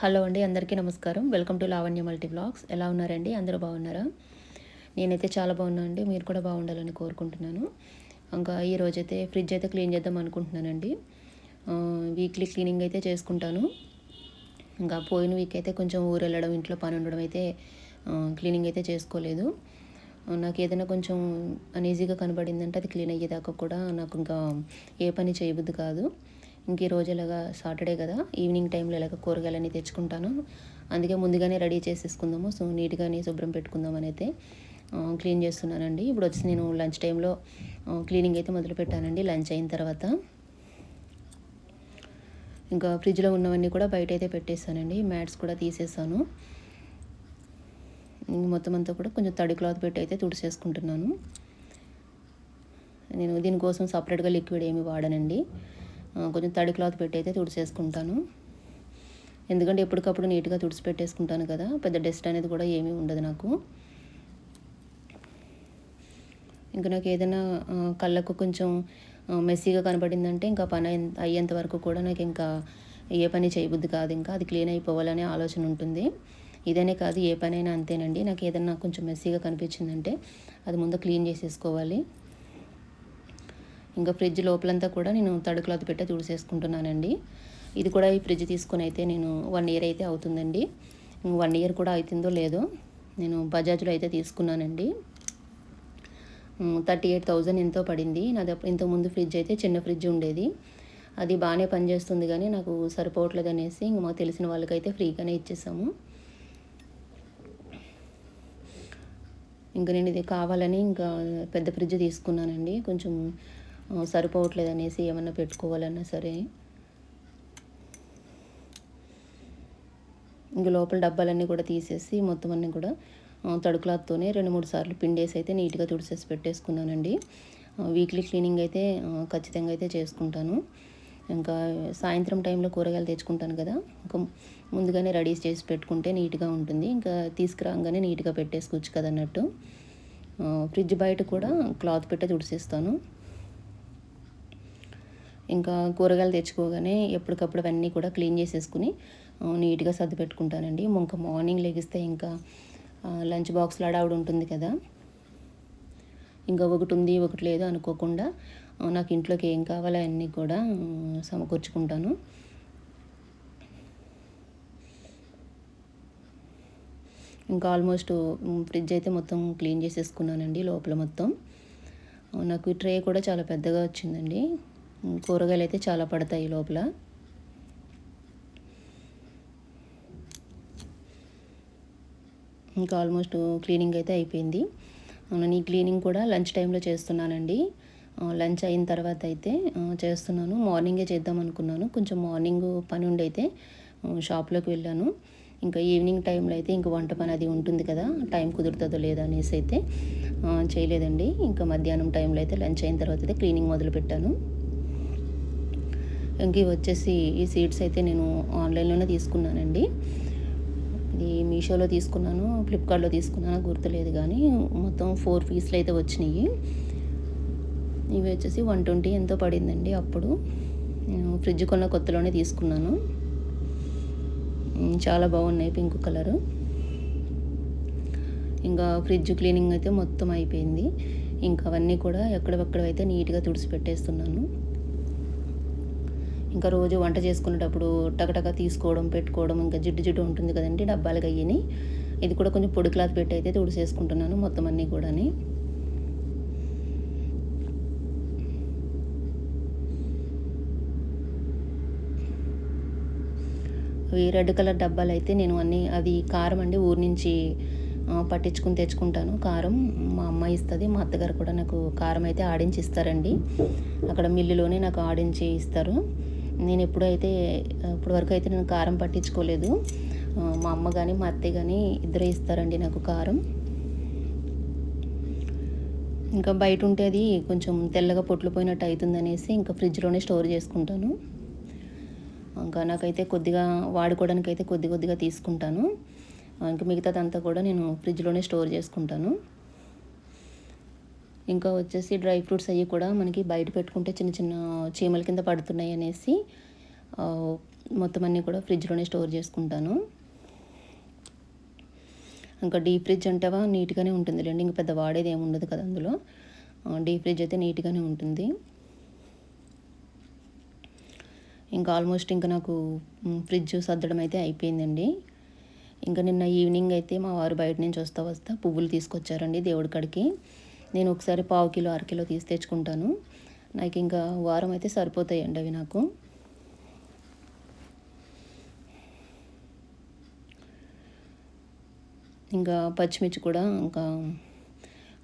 Hello అండి అందరికీ నమస్కారం. Welcome to Lavanya multi blogs. ఎలా ఉన్నారండి? అందరూ బాగున్నారా? నేనైతే చాలా బాగున్నా అండి. మీరు కూడా బాగుండాలని కోరుకుంటున్నాను. ఇంకా ఈ రోజైతే ఫ్రిడ్జ్ అయితే క్లీన్ చేద్దాం అనుకుంటున్నానండి. వీక్లీ క్లీనింగ్ అయితే చేసుకుంటాను. ఇంకా పోయిన వీక్ అయితే కొంచెం ఊరు వెళ్ళడం ఇంట్లో పని ఉండడం అయితే క్లీనింగ్ అయితే చేసుకోలేదు. నాకు ఏదైనా కొంచెం అనీజీగా కనబడిందంటే అది క్లీన్ అయ్యేదాకా కూడా నాకు ఇంకా ఏ పని చేయబుద్ది కాదు. ఇంక ఈ రోజు ఇలాగా సాటర్డే కదా ఈవినింగ్ టైంలో ఇలాగ కూరగాయలన్నీ తెచ్చుకుంటాను. అందుకే ముందుగానే రెడీ చేసేసుకుందాము. సో నీట్గానే శుభ్రం పెట్టుకుందామని అయితే క్లీన్ చేస్తున్నానండి. ఇప్పుడు వచ్చి నేను లంచ్ టైంలో క్లీనింగ్ అయితే మొదలు పెట్టానండి. లంచ్ అయిన తర్వాత ఇంకా ఫ్రిడ్జ్లో ఉన్నవన్నీ కూడా బయట అయితే పెట్టేశానండి. మ్యాట్స్ కూడా తీసేసాను మొత్తం అంతా కూడా కొంచెం తడి క్లాత్ పెట్టి అయితే తుడిచేసుకుంటున్నాను నేను దీనికోసం సపరేట్గా లిక్విడ్ ఏమి వాడనండి. కొంచెం తడి క్లాత్ పెట్టి అయితే తుడిచేసుకుంటాను ఎందుకంటే ఎప్పటికప్పుడు నీట్గా తుడిచి పెట్టేసుకుంటాను కదా పెద్ద డస్ట్ అనేది కూడా ఏమీ ఉండదు నాకు. ఇంకా నాకు ఏదైనా కళ్ళకు కొంచెం మెస్సీగా కనబడిందంటే ఇంకా పని అయ్యేంత వరకు కూడా నాకు ఇంకా ఏ పని చేయబుద్ది కాదు. ఇంకా అది క్లీన్ అయిపోవాలనే ఆలోచన ఉంటుంది. ఇదనే కాదు ఏ పనైనా అంతేనండి. నాకు ఏదన్నా కొంచెం మెస్సీగా కనిపించిందంటే అది ముందు క్లీన్ చేసేసుకోవాలి. ఇంకా ఫ్రిడ్జ్ లోపలంతా కూడా నేను తడి క్లాత్ పెట్టే తుడిసేసుకుంటున్నానండి. ఇది కూడా ఈ ఫ్రిడ్జ్ తీసుకుని అయితే నేను వన్ ఇయర్ అయితే అవుతుందండి. వన్ ఇయర్ కూడా అవుతుందో లేదో నేను బజాజ్లో అయితే తీసుకున్నానండి. థర్టీ ఎయిట్ థౌజండ్ ఎంతో పడింది. నాది ఇంతకుముందు ఫ్రిడ్జ్ అయితే చిన్న ఫ్రిడ్జ్ ఉండేది. అది బాగానే పనిచేస్తుంది కానీ నాకు సరిపోవట్లేదు అనేసి ఇంక మాకు తెలిసిన వాళ్ళకైతే ఫ్రీగానే ఇచ్చేసాము. ఇంకా నేను ఇది కావాలని ఇంకా పెద్ద ఫ్రిడ్జ్ తీసుకున్నానండి. కొంచెం సరిపోవట్లేదు అనేసి ఏమన్నా పెట్టుకోవాలన్నా సరే. ఇంక లోపల డబ్బాలన్నీ కూడా తీసేసి మొత్తం అన్నీ కూడా తడు క్లాత్తోనే రెండు మూడు సార్లు పిండేసి అయితే నీట్గా తుడిసేసి పెట్టేసుకున్నానండి. వీక్లీ క్లీనింగ్ అయితే ఖచ్చితంగా అయితే చేసుకుంటాను. ఇంకా సాయంత్రం టైంలో కూరగాయలు తెచ్చుకుంటాను కదా ఇంకా ముందుగానే రెడీ చేసి పెట్టుకుంటే నీట్గా ఉంటుంది. ఇంకా తీసుకురాగానే నీట్గా పెట్టేసుకోవచ్చు కదా అన్నట్టు ఫ్రిడ్జ్ బయట కూడా క్లాత్ పెట్టే తుడిసేస్తాను. ఇంకా కూరగాయలు తెచ్చుకోగానే ఎప్పటికప్పుడు అవన్నీ కూడా క్లీన్ చేసేసుకుని నీట్గా సర్ది పెట్టుకుంటానండి ఇంకా మార్నింగ్ లెగిస్తే ఇంకా లంచ్ బాక్స్లో అడావిడ ఉంటుంది కదా. ఇంకా ఒకటి ఉంది ఒకటి లేదు అనుకోకుండా నాకు ఇంట్లోకి ఏం కావాలో అన్నీ కూడా సమకూర్చుకుంటాను. ఇంకా ఆల్మోస్ట్ ఫ్రిడ్జ్ అయితే మొత్తం క్లీన్ చేసేసుకున్నానండి లోపల మొత్తం. నాకు ఈ ట్రే కూడా చాలా పెద్దగా వచ్చిందండి. కూరగాయలు అయితే చాలా పడతాయి లోపల. ఇంకా ఆల్మోస్ట్ క్లీనింగ్ అయితే అయిపోయింది. నేను ఈ క్లీనింగ్ కూడా లంచ్ టైంలో చేస్తున్నానండి. లంచ్ అయిన తర్వాత అయితే చేస్తున్నాను. మార్నింగే చేద్దాం అనుకున్నాను. కొంచెం మార్నింగ్ పని ఉండి అయితే షాప్లోకి వెళ్ళాను. ఇంకా ఈవినింగ్ టైంలో అయితే ఇంక వంట పని అది ఉంటుంది కదా టైం కుదురుతుందో లేదా అనేసి అయితే చేయలేదండి. ఇంకా మధ్యాహ్నం టైంలో అయితే లంచ్ అయిన తర్వాత అయితే క్లీనింగ్ మొదలు పెట్టాను ఇంక వచ్చేసి ఈ సీడ్స్ అయితే నేను ఆన్లైన్లోనే తీసుకున్నానండి. ఇది మీషోలో తీసుకున్నాను ఫ్లిప్కార్ట్లో తీసుకున్నాను గుర్తులేదు కానీ మొత్తం ఫోర్ పీస్లు అయితే వచ్చినాయి. ఇవి వచ్చేసి వన్ ట్వంటీ ఎంతో పడిందండి అప్పుడు. నేను ఫ్రిడ్జ్ కొన్న కొత్తలోనే తీసుకున్నాను. చాలా బాగున్నాయి పింక్ కలరు. ఇంకా ఫ్రిడ్జ్ క్లీనింగ్ అయితే మొత్తం అయిపోయింది. ఇంకా అవన్నీ కూడా ఎక్కడెక్కడైతే నీట్గా తుడిచి పెట్టేస్తున్నాను ఇంకా రోజు వంట చేసుకునేటప్పుడు టకటక తీసుకోవడం పెట్టుకోవడం ఇంకా జిడ్డు జిడ్డు ఉంటుంది కదండి డబ్బాలు అయ్యని ఇది కూడా కొంచెం పొడి క్లాత్ పెట్టి అయితే తుడిసేసుకుంటున్నాను మొత్తం అన్నీ కూడాని. అవి రెడ్ కలర్ డబ్బాలు అయితే నేను అన్నీ అది కారం అండి ఊరి నుంచి పట్టించుకుని తెచ్చుకుంటాను. కారం మా అమ్మ ఇస్తుంది మా అత్తగారు కూడా నాకు కారం అయితే ఆడించి ఇస్తారండి. అక్కడ మిల్లులోనే నాకు ఆడించి ఇస్తారు. నేను ఎప్పుడైతే ఇప్పటి వరకు అయితే నేను కారం పట్టించుకోలేదు. మా అమ్మ కానీ మా అత్తయ్య కానీ ఇద్దరే ఇస్తారండి నాకు కారం. ఇంకా బయట ఉంటే అది కొంచెం తెల్లగా పొట్లు పోయినట్టు అవుతుంది అనేసి ఇంకా ఫ్రిడ్జ్లోనే స్టోర్ చేసుకుంటాను. ఇంకా నాకైతే కొద్దిగా వాడుకోవడానికి అయితే కొద్ది కొద్దిగా తీసుకుంటాను. ఇంకా మిగతాదంతా కూడా నేను ఫ్రిడ్జ్లోనే స్టోర్ చేసుకుంటాను. ఇంకా వచ్చేసి డ్రై ఫ్రూట్స్ అవి కూడా మనకి బయట పెట్టుకుంటే చిన్న చిన్న చీమల కింద పడుతున్నాయి అనేసి మొత్తం అన్నీ కూడా ఫ్రిడ్జ్లోనే స్టోర్ చేసుకుంటాను. ఇంకా డీప్ ఫ్రిడ్జ్ అంటావా? నీట్గానే ఉంటుంది లేండి ఇంకా పెద్ద వాడేది ఏమి ఉండదు కదా అందులో. డీప్ ఫ్రిడ్జ్ అయితే నీట్గానే ఉంటుంది. ఇంకా ఆల్మోస్ట్ ఇంకా నాకు ఫ్రిడ్జ్ సర్దడం అయితే అయిపోయిందండి. ఇంకా నిన్న ఈవినింగ్ అయితే మా వారు బయట నుంచి వస్తా వస్తా పువ్వులు తీసుకొచ్చారండి దేవుడి కాడికి. నేను ఒకసారి పావు కిలో అరకిలో తీసి తెచ్చుకుంటాను. నాకు ఇంకా వారం అయితే సరిపోతాయండి అవి నాకు. ఇంకా పచ్చిమిర్చి కూడా ఇంకా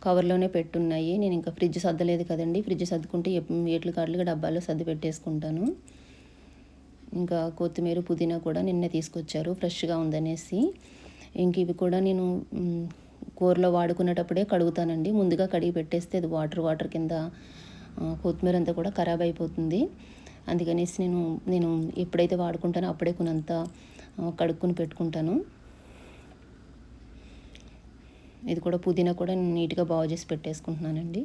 కవర్లోనే పెట్టున్నాయి. నేను ఇంకా ఫ్రిడ్జ్ సర్దలేదు కదండి. ఫ్రిడ్జ్ సర్దుకుంటే ఎట్లు కాట్లుగా డబ్బాలో సర్ది పెట్టేసుకుంటాను. ఇంకా కొత్తిమీర పుదీనా కూడా నిన్నే తీసుకొచ్చారు. ఫ్రెష్గా ఉందనేసి. ఇంక ఇవి కూడా నేను కూరలో వాడుకునేటప్పుడే కడుగుతానండి. ముందుగా కడిగి పెట్టేస్తే అది వాటర్ వాటర్ కింద కొత్తిమీర అంతా కూడా ఖరాబ్ అయిపోతుంది. అందుకనేసి నేను నేను ఎప్పుడైతే వాడుకుంటానో అప్పుడే కొనంత కడుక్కుని పెట్టుకుంటాను. ఇది కూడా పుదీనా కూడా నీట్గా బాగు చేసి పెట్టేసుకుంటున్నానండి.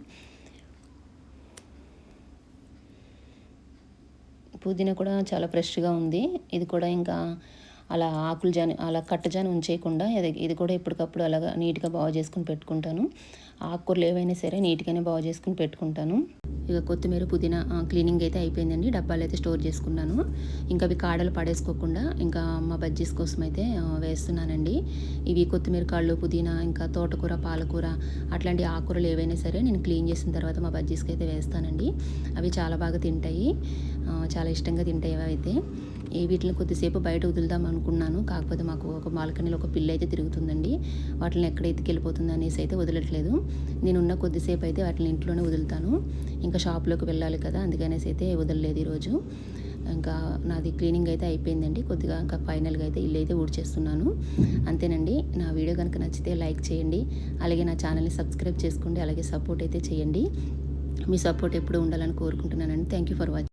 పుదీనా కూడా చాలా ఫ్రెష్గా ఉంది. ఇది కూడా ఇంకా అలా ఆకులు జాని అలా కట్టజాని ఉంచేయకుండా ఇది ఇది కూడా ఎప్పటికప్పుడు అలాగా నీట్గా బాగు చేసుకుని పెట్టుకుంటాను. ఆకుకూరలు ఏవైనా సరే నీట్గానే బాగు చేసుకుని పెట్టుకుంటాను. ఇక కొత్తిమీర పుదీనా క్లీనింగ్ అయితే అయిపోయిందండి. డబ్బాలు అయితే స్టోర్ చేసుకున్నాను. ఇంకా అవి కాడలు పడేసుకోకుండా ఇంకా మా బజ్జీస్ కోసం అయితే వేస్తున్నానండి. ఇవి కొత్తిమీర కాళ్ళు పుదీనా ఇంకా తోటకూర పాలకూర అట్లాంటి ఆకుకూరలు ఏవైనా సరే నేను క్లీన్ చేసిన తర్వాత మా బజ్జీస్కి అయితే వేస్తానండి. అవి చాలా బాగా తింటాయి. చాలా ఇష్టంగా తింటాయి అయితే. ఈ వీటిని కొద్దిసేపు బయట వదులుదాం అనుకున్నాను. కాకపోతే మాకు ఒక బాల్కనీలో ఒక పిల్ల అయితే తిరుగుతుందండి. వాటిని ఎక్కడ ఎత్తుకెళ్ళిపోతుంది అనేసి అయితే వదలట్లేదు. నేనున్న కొద్దిసేపు అయితే వాటిని ఇంట్లోనే వదులుతాను. ఇంకా ఇంకా షాప్లోకి వెళ్ళాలి కదా అందుకనేసి అయితే వదలలేదు ఈరోజు. ఇంకా నాది క్లీనింగ్ అయితే అయిపోయిందండి కొద్దిగా ఇంకా ఫైనల్గా అయితే ఇల్లు అయితే ఊడ్చేస్తున్నాను. అంతేనండి నా వీడియో కనుక నచ్చితే లైక్ చేయండి అలాగే నా ఛానల్ని సబ్స్క్రైబ్ చేసుకోండి అలాగే సపోర్ట్ అయితే చేయండి. మీ సపోర్ట్ ఎప్పుడు ఉండాలని కోరుకుంటున్నానండి. Thank you for watching